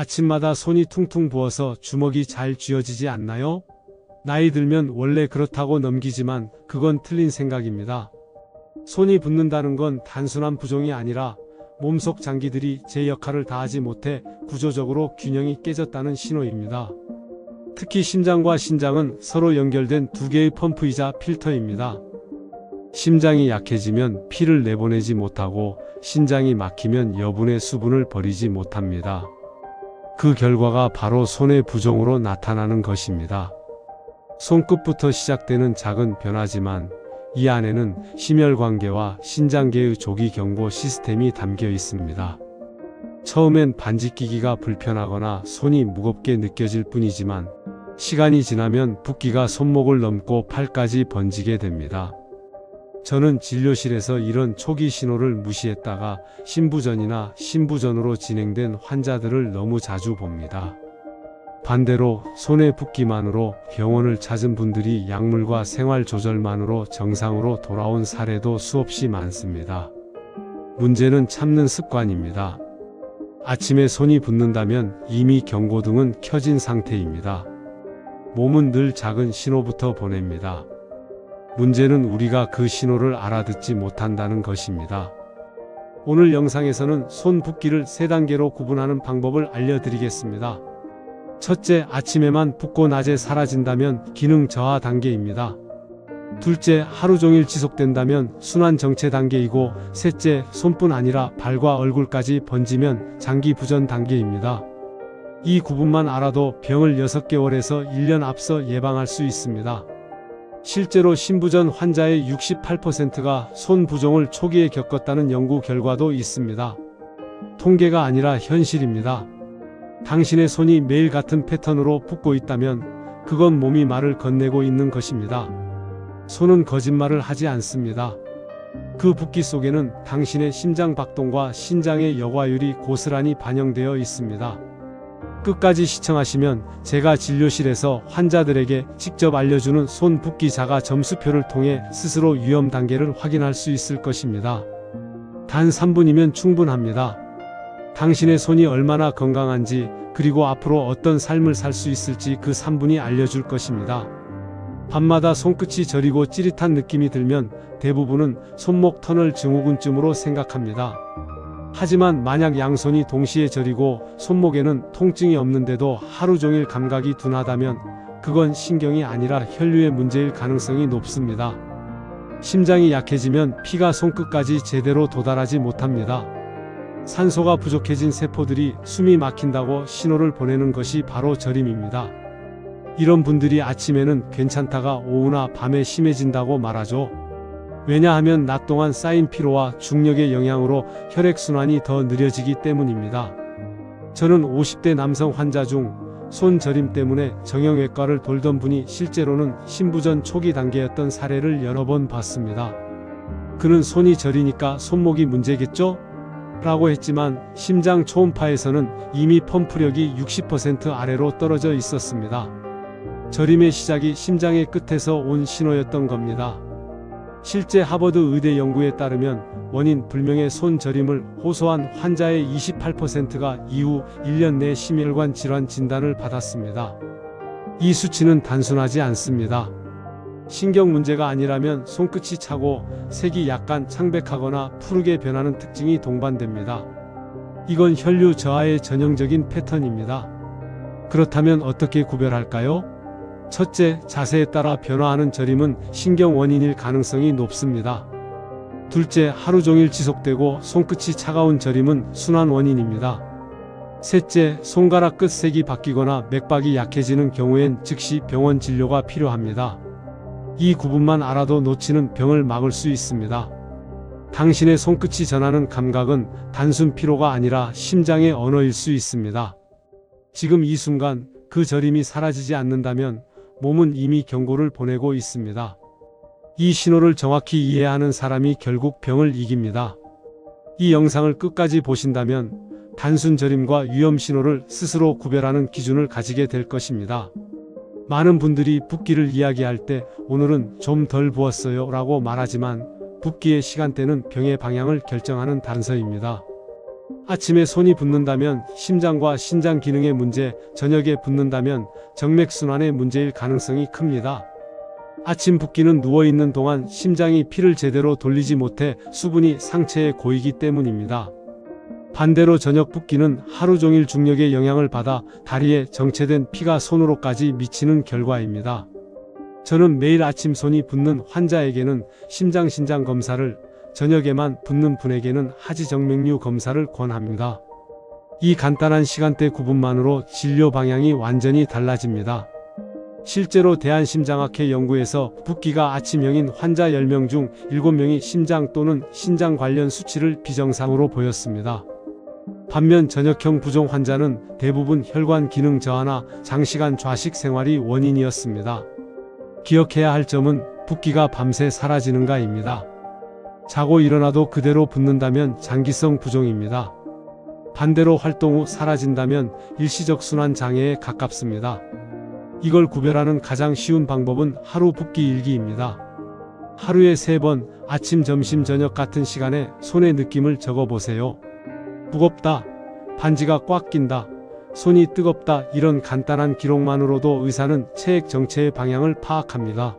아침마다 손이 퉁퉁 부어서 주먹이 잘 쥐어지지 않나요? 나이 들면 원래 그렇다고 넘기지만 그건 틀린 생각입니다. 손이 붓는다는 건 단순한 부종이 아니라 몸속 장기들이 제 역할을 다하지 못해 구조적으로 균형이 깨졌다는 신호입니다. 특히 심장과 신장은 서로 연결된 두 개의 펌프이자 필터입니다. 심장이 약해지면 피를 내보내지 못하고 신장이 막히면 여분의 수분을 버리지 못합니다. 그 결과가 바로 손의 부종으로 나타나는 것입니다. 손끝부터 시작되는 작은 변화지만 이 안에는 심혈관계와 신장계의 조기 경고 시스템이 담겨 있습니다. 처음엔 반지 끼기가 불편하거나 손이 무겁게 느껴질 뿐이지만 시간이 지나면 붓기가 손목을 넘고 팔까지 번지게 됩니다. 저는 진료실에서 이런 초기 신호를 무시했다가 신부전이나 신부전으로 진행된 환자들을 너무 자주 봅니다. 반대로 손의 붓기만으로 병원을 찾은 분들이 약물과 생활 조절만으로 정상으로 돌아온 사례도 수없이 많습니다. 문제는 참는 습관입니다. 아침에 손이 붓는다면 이미 경고등은 켜진 상태입니다. 몸은 늘 작은 신호부터 보냅니다. 문제는 우리가 그 신호를 알아듣지 못한다는 것입니다. 오늘 영상에서는 손 붓기를 세 단계로 구분하는 방법을 알려드리겠습니다. 첫째, 아침에만 붓고 낮에 사라진다면 기능 저하 단계입니다. 둘째, 하루 종일 지속된다면 순환 정체 단계이고, 셋째, 손뿐 아니라 발과 얼굴까지 번지면 장기 부전 단계입니다. 이 구분만 알아도 병을 6개월에서 1년 앞서 예방할 수 있습니다. 실제로 신부전 환자의 68%가 손 부종을 초기에 겪었다는 연구 결과도 있습니다. 통계가 아니라 현실입니다. 당신의 손이 매일 같은 패턴으로 붓고 있다면 그건 몸이 말을 건네고 있는 것입니다. 손은 거짓말을 하지 않습니다. 그 붓기 속에는 당신의 심장 박동과 신장의 여과율이 고스란히 반영되어 있습니다. 끝까지 시청하시면 제가 진료실에서 환자들에게 직접 알려주는 손 붓기 자가 점수표를 통해 스스로 위험 단계를 확인할 수 있을 것입니다. 단 3분이면 충분합니다. 당신의 손이 얼마나 건강한지 그리고 앞으로 어떤 삶을 살 수 있을지 그 3분이 알려줄 것입니다. 밤마다 손끝이 저리고 찌릿한 느낌이 들면 대부분은 손목 터널 증후군쯤으로 생각합니다. 하지만 만약 양손이 동시에 저리고 손목에는 통증이 없는데도 하루 종일 감각이 둔하다면 그건 신경이 아니라 혈류의 문제일 가능성이 높습니다. 심장이 약해지면 피가 손끝까지 제대로 도달하지 못합니다. 산소가 부족해진 세포들이 숨이 막힌다고 신호를 보내는 것이 바로 저림입니다. 이런 분들이 아침에는 괜찮다가 오후나 밤에 심해진다고 말하죠. 왜냐하면 낮 동안 쌓인 피로와 중력의 영향으로 혈액순환이 더 느려지기 때문입니다. 저는 50대 남성 환자 중 손저림 때문에 정형외과를 돌던 분이 실제로는 신부전 초기 단계였던 사례를 여러 번 봤습니다. 그는 손이 저리니까 손목이 문제겠죠? 라고 했지만 심장 초음파에서는 이미 펌프력이 60% 아래로 떨어져 있었습니다. 저림의 시작이 심장의 끝에서 온 신호였던 겁니다. 실제 하버드 의대 연구에 따르면 원인 불명의 손 저림을 호소한 환자의 28%가 이후 1년 내 심혈관 질환 진단을 받았습니다. 이 수치는 단순하지 않습니다. 신경 문제가 아니라면 손끝이 차고 색이 약간 창백하거나 푸르게 변하는 특징이 동반됩니다. 이건 혈류 저하의 전형적인 패턴입니다. 그렇다면 어떻게 구별할까요? 첫째, 자세에 따라 변화하는 저림은 신경 원인일 가능성이 높습니다. 둘째, 하루 종일 지속되고 손끝이 차가운 저림은 순환 원인입니다. 셋째, 손가락 끝 색이 바뀌거나 맥박이 약해지는 경우엔 즉시 병원 진료가 필요합니다. 이 구분만 알아도 놓치는 병을 막을 수 있습니다. 당신의 손끝이 전하는 감각은 단순 피로가 아니라 심장의 언어일 수 있습니다. 지금 이 순간 그 저림이 사라지지 않는다면 몸은 이미 경고를 보내고 있습니다. 이 신호를 정확히 이해하는 사람이 결국 병을 이깁니다. 이 영상을 끝까지 보신다면 단순 저림과 위험 신호를 스스로 구별하는 기준을 가지게 될 것입니다. 많은 분들이 붓기를 이야기할 때 오늘은 좀 덜 부었어요 라고 말하지만 붓기의 시간대는 병의 방향을 결정하는 단서입니다. 아침에 손이 붓는다면 심장과 신장 기능의 문제, 저녁에 붓는다면 정맥순환의 문제일 가능성이 큽니다. 아침 붓기는 누워있는 동안 심장이 피를 제대로 돌리지 못해 수분이 상체에 고이기 때문입니다. 반대로 저녁 붓기는 하루 종일 중력의 영향을 받아 다리에 정체된 피가 손으로까지 미치는 결과입니다. 저는 매일 아침 손이 붓는 환자에게는 심장 신장 검사를 저녁에만 붓는 분에게는 하지 정맥류 검사를 권합니다. 이 간단한 시간대 구분만으로 진료 방향이 완전히 달라집니다. 실제로 대한심장학회 연구에서 붓기가 아침형인 환자 10명 중 7명이 심장 또는 신장 관련 수치를 비정상으로 보였습니다. 반면 저녁형 부종 환자는 대부분 혈관 기능 저하나 장시간 좌식 생활이 원인이었습니다. 기억해야 할 점은 붓기가 밤새 사라지는가입니다. 자고 일어나도 그대로 붓는다면 장기성 부종입니다. 반대로 활동 후 사라진다면 일시적 순환 장애에 가깝습니다. 이걸 구별하는 가장 쉬운 방법은 하루 붓기 일기입니다. 하루에 세 번 아침, 점심, 저녁 같은 시간에 손의 느낌을 적어 보세요. 무겁다. 반지가 꽉 낀다. 손이 뜨겁다. 이런 간단한 기록만으로도 의사는 체액 정체의 방향을 파악합니다.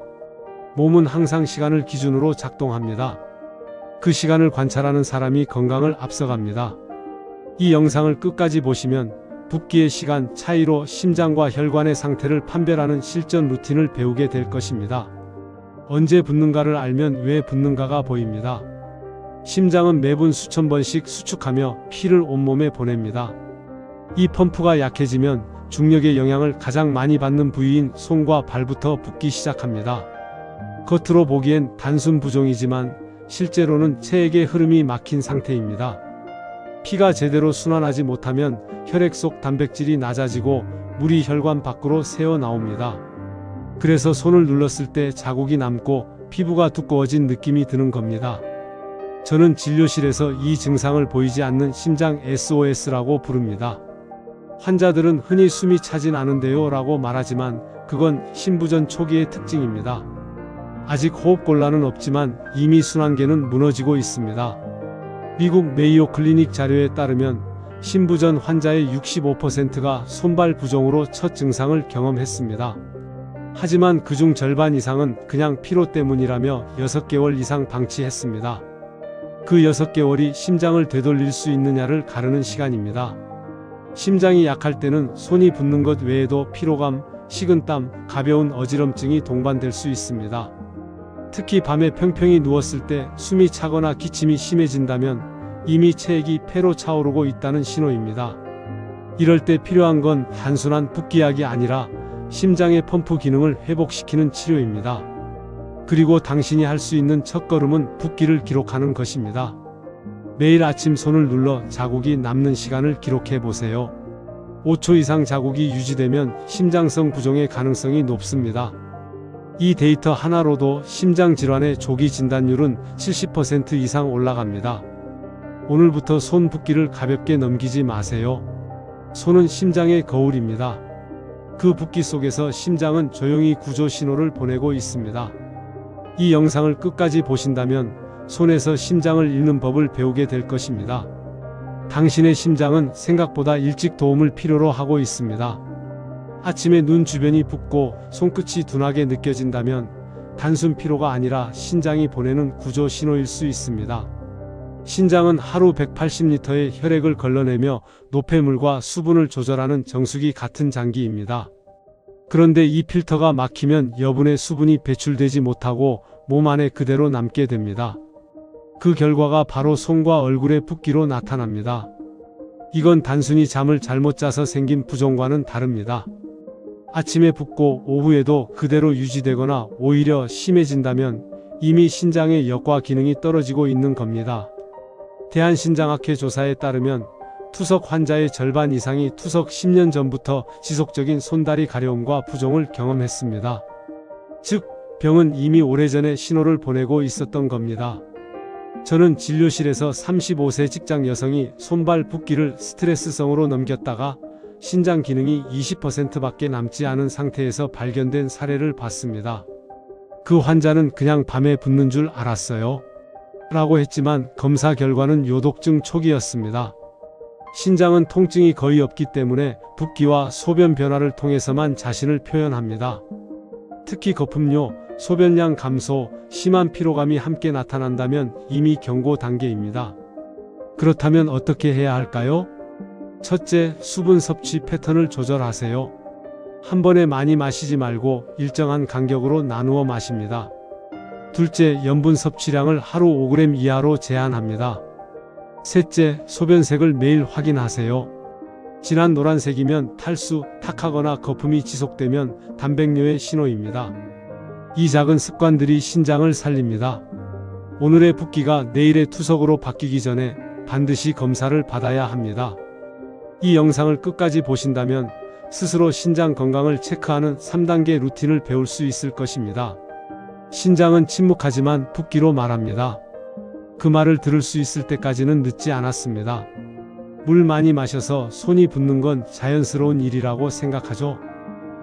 몸은 항상 시간을 기준으로 작동합니다. 그 시간을 관찰하는 사람이 건강을 앞서갑니다. 이 영상을 끝까지 보시면 붓기의 시간 차이로 심장과 혈관의 상태를 판별하는 실전 루틴을 배우게 될 것입니다. 언제 붓는가를 알면 왜 붓는가가 보입니다. 심장은 매분 수천 번씩 수축하며 피를 온몸에 보냅니다. 이 펌프가 약해지면 중력의 영향을 가장 많이 받는 부위인 손과 발부터 붓기 시작합니다. 겉으로 보기엔 단순 부종이지만 실제로는 체액의 흐름이 막힌 상태입니다. 피가 제대로 순환하지 못하면 혈액 속 단백질이 낮아지고 물이 혈관 밖으로 새어 나옵니다. 그래서 손을 눌렀을 때 자국이 남고 피부가 두꺼워진 느낌이 드는 겁니다. 저는 진료실에서 이 증상을 보이지 않는 심장 SOS라고 부릅니다. 환자들은 흔히 숨이 차진 않은데요 라고 말하지만 그건 심부전 초기의 특징입니다. 아직 호흡곤란은 없지만 이미 순환계는 무너지고 있습니다. 미국 메이오 클리닉 자료에 따르면 심부전 환자의 65%가 손발 부종으로 첫 증상을 경험했습니다. 하지만 그중 절반 이상은 그냥 피로 때문이라며 6개월 이상 방치했습니다. 그 6개월이 심장을 되돌릴 수 있느냐를 가르는 시간입니다. 심장이 약할 때는 손이 붓는 것 외에도 피로감, 식은땀, 가벼운 어지럼증이 동반될 수 있습니다. 특히 밤에 평평히 누웠을 때 숨이 차거나 기침이 심해진다면 이미 체액이 폐로 차오르고 있다는 신호입니다. 이럴 때 필요한 건 단순한 붓기약이 아니라 심장의 펌프 기능을 회복시키는 치료입니다. 그리고 당신이 할 수 있는 첫걸음은 붓기를 기록하는 것입니다. 매일 아침 손을 눌러 자국이 남는 시간을 기록해 보세요. 5초 이상 자국이 유지되면 심장성 부종의 가능성이 높습니다. 이 데이터 하나로도 심장 질환의 조기 진단율은 70% 이상 올라갑니다. 오늘부터 손 붓기를 가볍게 넘기지 마세요. 손은 심장의 거울입니다. 그 붓기 속에서 심장은 조용히 구조 신호를 보내고 있습니다. 이 영상을 끝까지 보신다면 손에서 심장을 읽는 법을 배우게 될 것입니다. 당신의 심장은 생각보다 일찍 도움을 필요로 하고 있습니다. 아침에 눈 주변이 붓고 손끝이 둔하게 느껴진다면 단순 피로가 아니라 신장이 보내는 구조 신호일 수 있습니다. 신장은 하루 180리터의 혈액을 걸러내며 노폐물과 수분을 조절하는 정수기 같은 장기입니다. 그런데 이 필터가 막히면 여분의 수분이 배출되지 못하고 몸 안에 그대로 남게 됩니다. 그 결과가 바로 손과 얼굴의 붓기로 나타납니다. 이건 단순히 잠을 잘못 자서 생긴 부종과는 다릅니다. 아침에 붓고 오후에도 그대로 유지되거나 오히려 심해진다면 이미 신장의 역과 기능이 떨어지고 있는 겁니다. 대한신장학회 조사에 따르면 투석 환자의 절반 이상이 투석 10년 전부터 지속적인 손다리 가려움과 부종을 경험했습니다. 즉, 병은 이미 오래전에 신호를 보내고 있었던 겁니다. 저는 진료실에서 35세 직장 여성이 손발 붓기를 스트레스성으로 넘겼다가 신장 기능이 20%밖에 남지 않은 상태에서 발견된 사례를 봤습니다. 그 환자는 그냥 밤에 붓는 줄 알았어요. 라고 했지만 검사 결과는 요독증 초기였습니다. 신장은 통증이 거의 없기 때문에 붓기와 소변 변화를 통해서만 자신을 표현합니다. 특히 거품료, 소변량 감소, 심한 피로감이 함께 나타난다면 이미 경고 단계입니다. 그렇다면 어떻게 해야 할까요? 첫째, 수분 섭취 패턴을 조절하세요. 한 번에 많이 마시지 말고 일정한 간격으로 나누어 마십니다. 둘째, 염분 섭취량을 하루 5g 이하로 제한합니다. 셋째, 소변색을 매일 확인하세요. 진한 노란색이면 탈수, 탁하거나 거품이 지속되면 단백뇨의 신호입니다. 이 작은 습관들이 신장을 살립니다. 오늘의 붓기가 내일의 투석으로 바뀌기 전에 반드시 검사를 받아야 합니다. 이 영상을 끝까지 보신다면 스스로 신장 건강을 체크하는 3단계 루틴을 배울 수 있을 것입니다. 신장은 침묵하지만 붓기로 말합니다. 그 말을 들을 수 있을 때까지는 늦지 않았습니다. 물 많이 마셔서 손이 붓는 건 자연스러운 일이라고 생각하죠.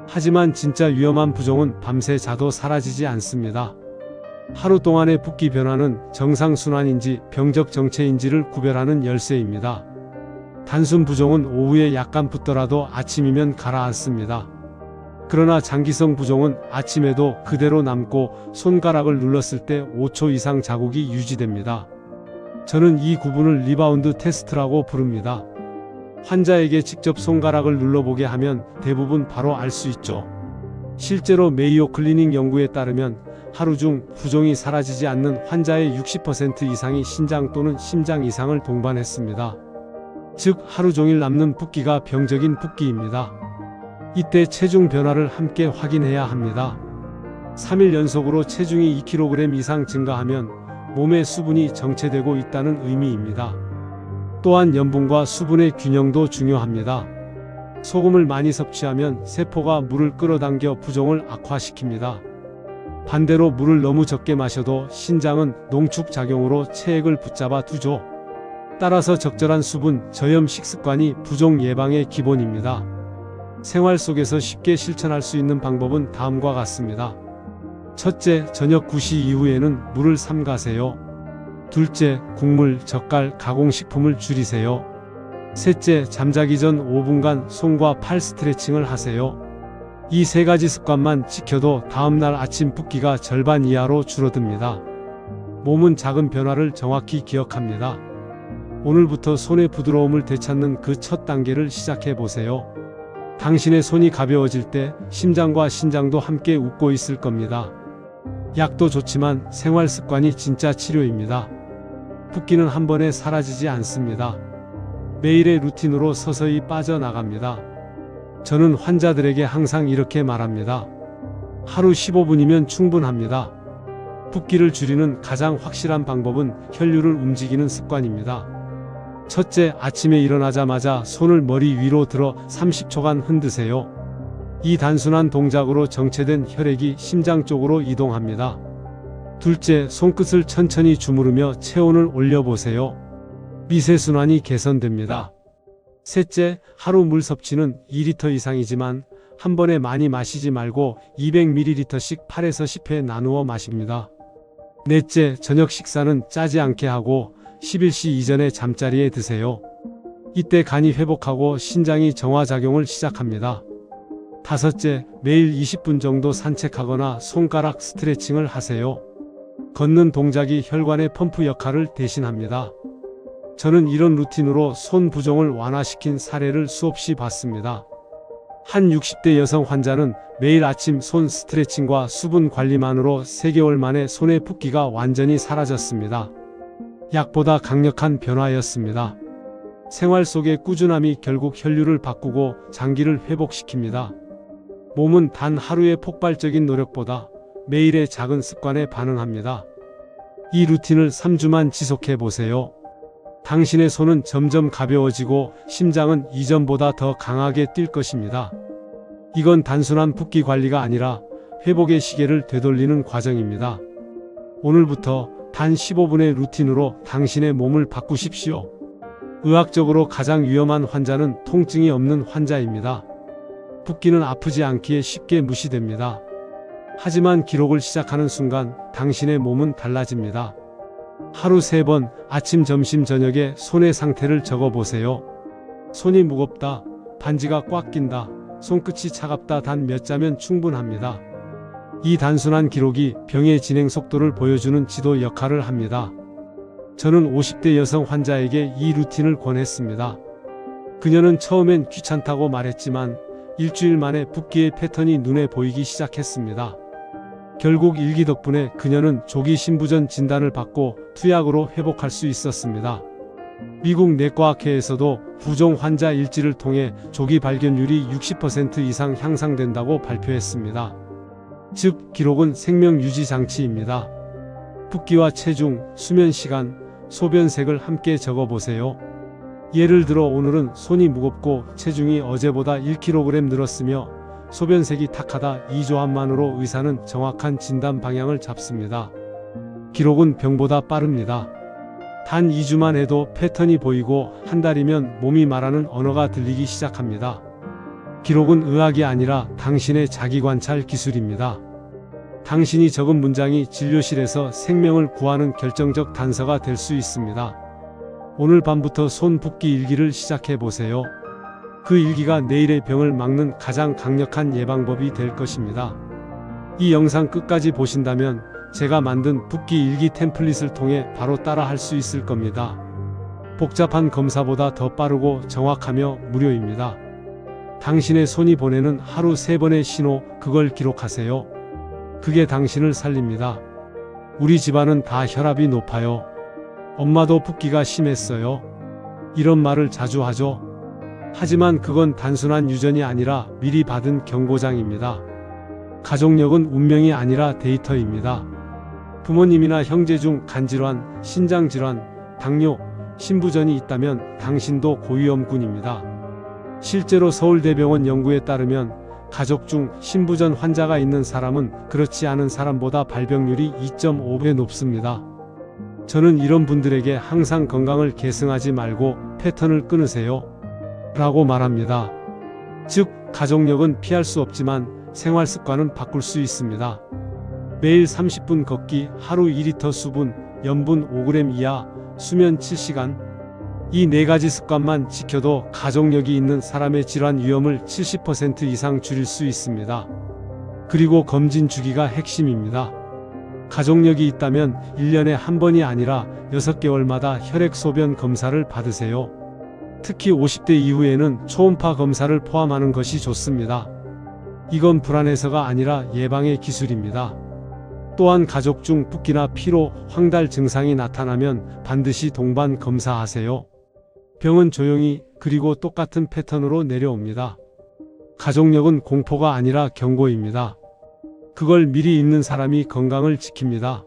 하지만 진짜 위험한 부종은 밤새 자도 사라지지 않습니다. 하루 동안의 붓기 변화는 정상순환인지 병적 정체인지를 구별하는 열쇠입니다. 단순 부종은 오후에 약간 붓더라도 아침이면 가라앉습니다. 그러나 장기성 부종은 아침에도 그대로 남고 손가락을 눌렀을 때 5초 이상 자국이 유지됩니다. 저는 이 구분을 리바운드 테스트라고 부릅니다. 환자에게 직접 손가락을 눌러보게 하면 대부분 바로 알 수 있죠. 실제로 메이오 클리닉 연구에 따르면 하루 중 부종이 사라지지 않는 환자의 60% 이상이 신장 또는 심장 이상을 동반했습니다. 즉 하루 종일 남는 붓기가 병적인 붓기입니다. 이때 체중 변화를 함께 확인해야 합니다. 3일 연속으로 체중이 2kg 이상 증가하면 몸의 수분이 정체되고 있다는 의미입니다. 또한 염분과 수분의 균형도 중요합니다. 소금을 많이 섭취하면 세포가 물을 끌어당겨 부종을 악화시킵니다. 반대로 물을 너무 적게 마셔도 신장은 농축 작용으로 체액을 붙잡아 두죠. 따라서 적절한 수분 저염 식습관이 부종 예방의 기본입니다. 생활 속에서 쉽게 실천할 수 있는 방법은 다음과 같습니다. 첫째, 저녁 9시 이후에는 물을 삼가세요. 둘째, 국물, 젓갈, 가공식품을 줄이세요. 셋째, 잠자기 전 5분간 손과 팔 스트레칭을 하세요. 이 세 가지 습관만 지켜도 다음날 아침 붓기가 절반 이하로 줄어듭니다. 몸은 작은 변화를 정확히 기억합니다. 오늘부터 손의 부드러움을 되찾는 그 첫 단계를 시작해 보세요. 당신의 손이 가벼워질 때 심장과 신장도 함께 웃고 있을 겁니다. 약도 좋지만 생활 습관이 진짜 치료입니다. 붓기는 한 번에 사라지지 않습니다. 매일의 루틴으로 서서히 빠져나갑니다. 저는 환자들에게 항상 이렇게 말합니다. 하루 15분이면 충분합니다. 붓기를 줄이는 가장 확실한 방법은 혈류를 움직이는 습관입니다. 첫째, 아침에 일어나자마자 손을 머리 위로 들어 30초간 흔드세요. 이 단순한 동작으로 정체된 혈액이 심장 쪽으로 이동합니다. 둘째, 손끝을 천천히 주무르며 체온을 올려보세요. 미세순환이 개선됩니다. 셋째, 하루 물 섭취는 2리터 이상이지만 한 번에 많이 마시지 말고 200ml씩 8에서 10회 나누어 마십니다. 넷째, 저녁 식사는 짜지 않게 하고 11시 이전에 잠자리에 드세요. 이때 간이 회복하고 신장이 정화작용을 시작합니다. 다섯째, 매일 20분 정도 산책하거나 손가락 스트레칭을 하세요. 걷는 동작이 혈관의 펌프 역할을 대신합니다. 저는 이런 루틴으로 손 부종을 완화시킨 사례를 수없이 봤습니다. 한 60대 여성 환자는 매일 아침 손 스트레칭과 수분 관리만으로 3개월 만에 손의 붓기가 완전히 사라졌습니다. 약보다 강력한 변화였습니다. 생활 속의 꾸준함이 결국 혈류를 바꾸고 장기를 회복시킵니다. 몸은 단 하루의 폭발적인 노력보다 매일의 작은 습관에 반응합니다. 이 루틴을 3주만 지속해 보세요. 당신의 손은 점점 가벼워지고 심장은 이전보다 더 강하게 뛸 것입니다. 이건 단순한 붓기 관리가 아니라 회복의 시계를 되돌리는 과정입니다. 오늘부터 단 15분의 루틴으로 당신의 몸을 바꾸십시오. 의학적으로 가장 위험한 환자는 통증이 없는 환자입니다. 붓기는 아프지 않기에 쉽게 무시됩니다. 하지만 기록을 시작하는 순간 당신의 몸은 달라집니다. 하루 세번 아침, 점심, 저녁에 손의 상태를 적어 보세요. 손이 무겁다. 반지가 꽉 낀다. 손끝이 차갑다. 단 몇 자면 충분합니다. 이 단순한 기록이 병의 진행 속도를 보여주는 지도 역할을 합니다. 저는 50대 여성 환자에게 이 루틴을 권했습니다. 그녀는 처음엔 귀찮다고 말했지만 일주일 만에 붓기의 패턴이 눈에 보이기 시작했습니다. 결국 일기 덕분에 그녀는 조기 신부전 진단을 받고 투약으로 회복할 수 있었습니다. 미국 내과학회에서도 부종 환자 일지를 통해 조기 발견율이 60% 이상 향상된다고 발표했습니다. 즉, 기록은 생명 유지 장치입니다. 붓기와 체중, 수면 시간, 소변색을 함께 적어 보세요. 예를 들어 오늘은 손이 무겁고 체중이 어제보다 1kg 늘었으며 소변색이 탁하다 이 조합만으로 의사는 정확한 진단 방향을 잡습니다. 기록은 병보다 빠릅니다. 단 2주만 해도 패턴이 보이고 한 달이면 몸이 말하는 언어가 들리기 시작합니다. 기록은 의학이 아니라 당신의 자기 관찰 기술입니다. 당신이 적은 문장이 진료실에서 생명을 구하는 결정적 단서가 될 수 있습니다. 오늘 밤부터 손 붓기 일기를 시작해 보세요. 그 일기가 내일의 병을 막는 가장 강력한 예방법이 될 것입니다. 이 영상 끝까지 보신다면 제가 만든 붓기 일기 템플릿을 통해 바로 따라 할 수 있을 겁니다. 복잡한 검사보다 더 빠르고 정확하며 무료입니다. 당신의 손이 보내는 하루 세 번의 신호, 그걸 기록하세요. 그게 당신을 살립니다. 우리 집안은 다 혈압이 높아요. 엄마도 붓기가 심했어요. 이런 말을 자주 하죠. 하지만 그건 단순한 유전이 아니라 미리 받은 경고장입니다. 가족력은 운명이 아니라 데이터입니다. 부모님이나 형제 중 간질환, 신장질환, 당뇨, 신부전이 있다면 당신도 고위험군입니다. 실제로 서울대병원 연구에 따르면 가족 중 신부전 환자가 있는 사람은 그렇지 않은 사람보다 발병률이 2.5배 높습니다. 저는 이런 분들에게 항상 건강을 계승하지 말고 패턴을 끊으세요. 라고 말합니다. 즉, 가족력은 피할 수 없지만 생활 습관은 바꿀 수 있습니다. 매일 30분 걷기, 하루 2리터 수분, 염분 5g 이하, 수면 7시간. 이 네 가지 습관만 지켜도 가족력이 있는 사람의 질환 위험을 70% 이상 줄일 수 있습니다. 그리고 검진 주기가 핵심입니다. 가족력이 있다면 1년에 한 번이 아니라 6개월마다 혈액 소변 검사를 받으세요. 특히 50대 이후에는 초음파 검사를 포함하는 것이 좋습니다. 이건 불안해서가 아니라 예방의 기술입니다. 또한 가족 중 붓기나 피로, 황달 증상이 나타나면 반드시 동반 검사하세요. 병은 조용히 그리고 똑같은 패턴으로 내려옵니다. 가족력은 공포가 아니라 경고입니다. 그걸 미리 읽는 사람이 건강을 지킵니다.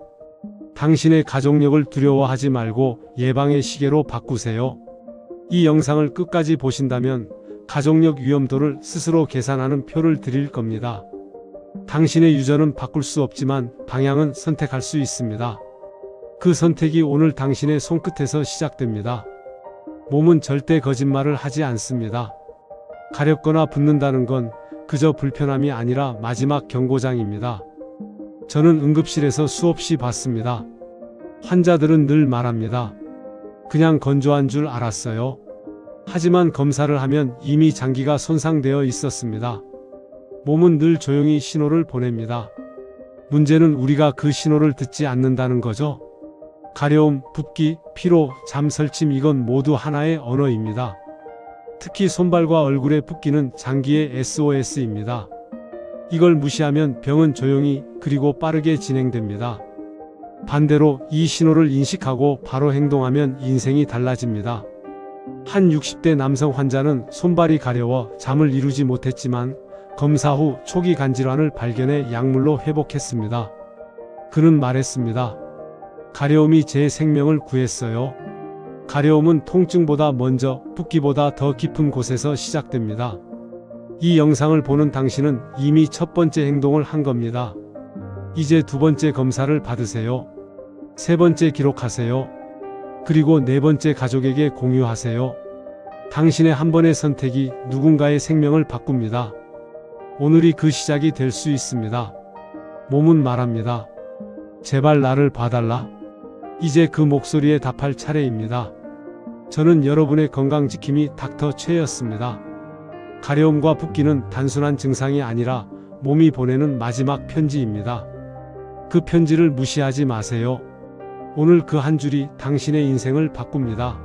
당신의 가족력을 두려워하지 말고 예방의 시계로 바꾸세요. 이 영상을 끝까지 보신다면 가족력 위험도를 스스로 계산하는 표를 드릴 겁니다. 당신의 유전은 바꿀 수 없지만 방향은 선택할 수 있습니다. 그 선택이 오늘 당신의 손끝에서 시작됩니다. 몸은 절대 거짓말을 하지 않습니다. 가렵거나 붓는다는 건 그저 불편함이 아니라 마지막 경고장입니다. 저는 응급실에서 수없이 봤습니다. 환자들은 늘 말합니다. 그냥 건조한 줄 알았어요. 하지만 검사를 하면 이미 장기가 손상되어 있었습니다. 몸은 늘 조용히 신호를 보냅니다. 문제는 우리가 그 신호를 듣지 않는다는 거죠. 가려움, 붓기, 피로, 잠설침 이건 모두 하나의 언어입니다. 특히 손발과 얼굴의 붓기는 장기의 SOS입니다. 이걸 무시하면 병은 조용히 그리고 빠르게 진행됩니다. 반대로 이 신호를 인식하고 바로 행동하면 인생이 달라집니다. 한 60대 남성 환자는 손발이 가려워 잠을 이루지 못했지만 검사 후 초기 간질환을 발견해 약물로 회복했습니다. 그는 말했습니다. 가려움이 제 생명을 구했어요. 가려움은 통증보다 먼저 붓기보다 더 깊은 곳에서 시작됩니다. 이 영상을 보는 당신은 이미 첫 번째 행동을 한 겁니다. 이제 두 번째 검사를 받으세요. 세 번째 기록하세요. 그리고 네 번째 가족에게 공유하세요. 당신의 한 번의 선택이 누군가의 생명을 바꿉니다. 오늘이 그 시작이 될 수 있습니다. 몸은 말합니다. 제발 나를 봐달라. 이제 그 목소리에 답할 차례입니다. 저는 여러분의 건강 지킴이 닥터 최였습니다. 가려움과 붓기는 단순한 증상이 아니라 몸이 보내는 마지막 편지입니다. 그 편지를 무시하지 마세요. 오늘 그 한 줄이 당신의 인생을 바꿉니다.